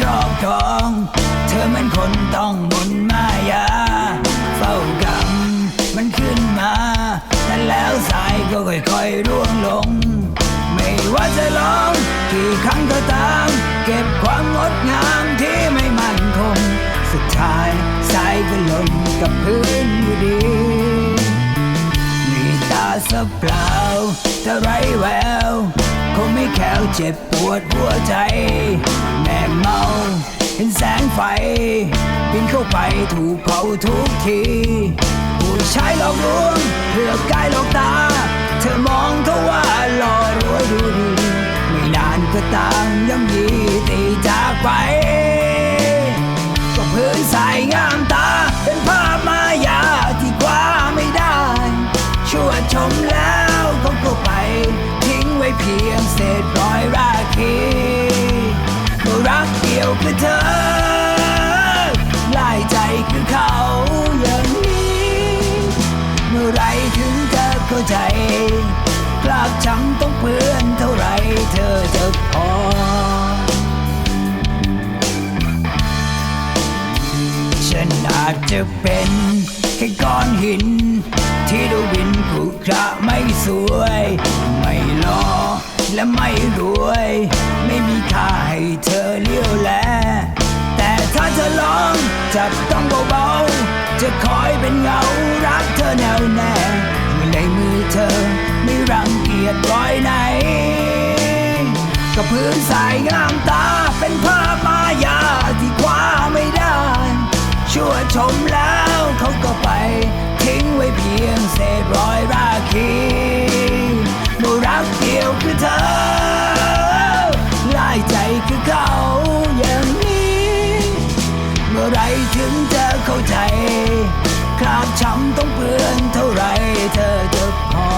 ขอบรอง เธอเหมือนคนต้องมนมายา เฝ้ากำมันขึ้นมาแต่แล้วสายก็ค่อยๆร่วงลง ไม่ว่าจะลองกี่ครั้งก็ตาม เก็บความงดงามที่ไม่มั่นคง สุดท้ายสายก็หล่นกับพื้นอยู่ดีมีตาสะเปล่าแต่ไรแววคงไม่แค่วเจ็บปวดหัวใจ มเมา เห็นแสงไฟบินเข้าไปถูกเผาทุกทีผู้ชายหลอกลวงเพื่อกายหลอกตา เธอมองเขาว่าหล่อรวยดูดีไม่นานก็ตามย่ำยีตีจากไปก็พื้นใสงามตาเป็นภาพมายาที่กว่าไม่ได้ ชั่วชมแล้วเขาก็ไป ทิ้งไว้เพียงเศษรอย ลาบช้ำต้องเปื้อนเท่าไรเธอจะพอ ฉันอาจจะเป็นแค่ก้อนหิน ที่ดูบินขรุขระไม่สวย ไม่หล่อและไม่รวย ไม่มีค่าให้เธอเลี้ยวแล แต่ถ้าเธอลองจับต้องเบาๆจะคอยเป็นเงารักเธอแน่วแน่ เธอไม่รังเกียจรอยไหนกับพื้นสายงามตาเป็นภาพมายาที่คว้าไม่ได้ ชั่วชมแล้วเขาก็ไป ทิ้งไว้เพียงเศษรอยราคีเมื่อรักเดียวคือเธอลายใจคือเขาอย่างนี้ เมื่อไรถึงจะเข้าใจ ครามช้ำต้องเปื้อนเท่าไรเธอจะพอ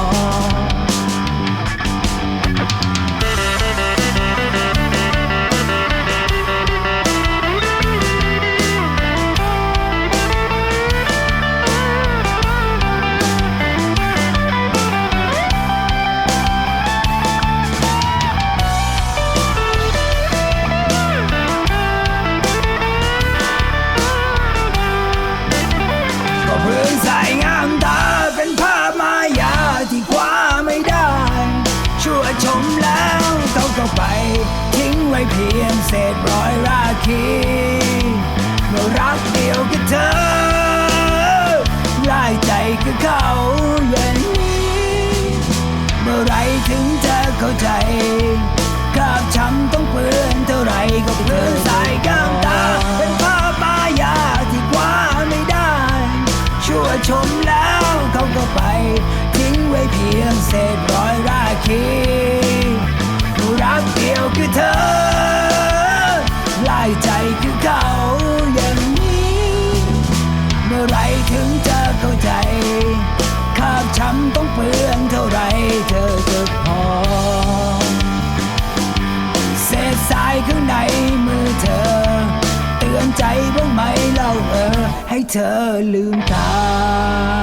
มแล้วเขาก็ไป ทิ้งไว้เพียงเศษรอยราคีเมื่อรักเดียวกับเธอลายใจคือเขาอย่างนี้เมื่อไรถึงจะเข้าใจคราบช้ำต้องเปื้อนเท่าไรก็เพื่อนสายงามตาเป็นภาพมายาที่คว้าไม่ได้ ชั่วชมแล้วเขาก็ไป ทิ้งไว้เพียงเศษรอยราคี เมื่อไรถึงจะเข้าใจข้าช้ำต้องเปลือนเท่าไรเธอจะพอเศษทรายข้างในมือเธอ เตือนใจบ้างไหมเล่าเออ ให้เธอลืมตา